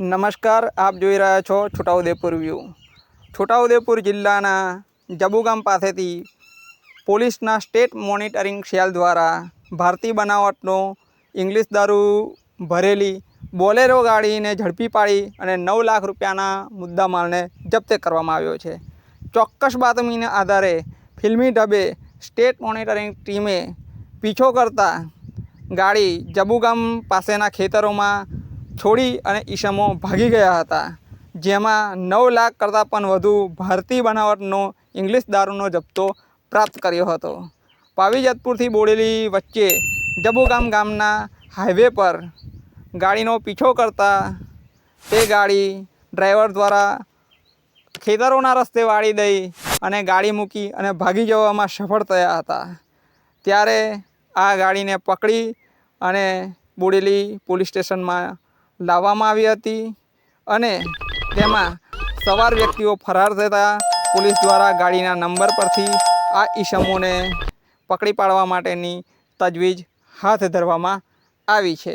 નમસ્કાર, આપ જોઈ રહ્યા છો છોટાઉદેપુર વ્યૂ. છોટાઉદેપુર જિલ્લાના જબુગામ પાસેથી પોલીસના સ્ટેટ મોનિટરિંગ સેલ દ્વારા ભારતીય બનાવટનો ઇંગ્લિશ દારૂ ભરેલી બોલેરો ગાડીને ઝડપી પાડી અને નવ લાખ રૂપિયાના મુદ્દામાલને જપ્ત કરવામાં આવ્યો છે. ચોક્કસ બાતમીના આધારે ફિલ્મી ઢબે સ્ટેટ મોનિટરિંગ ટીમે પીછો કરતા ગાડી જબુગામ પાસેના ખેતરોમાં છોડી અને ઈસમો ભાગી ગયા હતા. જેમાં નવ લાખ કરતાં પણ વધુ ભારતીય બનાવટનો ઇંગ્લિશ દારૂનો જથ્થો પ્રાપ્ત કર્યો હતો. પાવીજતપુરથી બોડેલી વચ્ચે જબુગામ ગામના હાઈવે પર ગાડીનો પીછો કરતા તે ગાડી ડ્રાઈવર દ્વારા ખેતરોના રસ્તે વાળી દઈ અને ગાડી મૂકી અને ભાગી જવામાં સફળ થયા હતા. ત્યારે આ ગાડીને પકડી અને બોડેલી પોલીસ સ્ટેશનમાં લાવવામાં આવી હતી અને તેમાં સવાર વ્યક્તિઓ ફરાર થતા પોલીસ દ્વારા ગાડીના નંબર પરથી આ ઈસમોને પકડી પાડવા માટેની તજવીજ હાથ ધરવામાં આવી છે.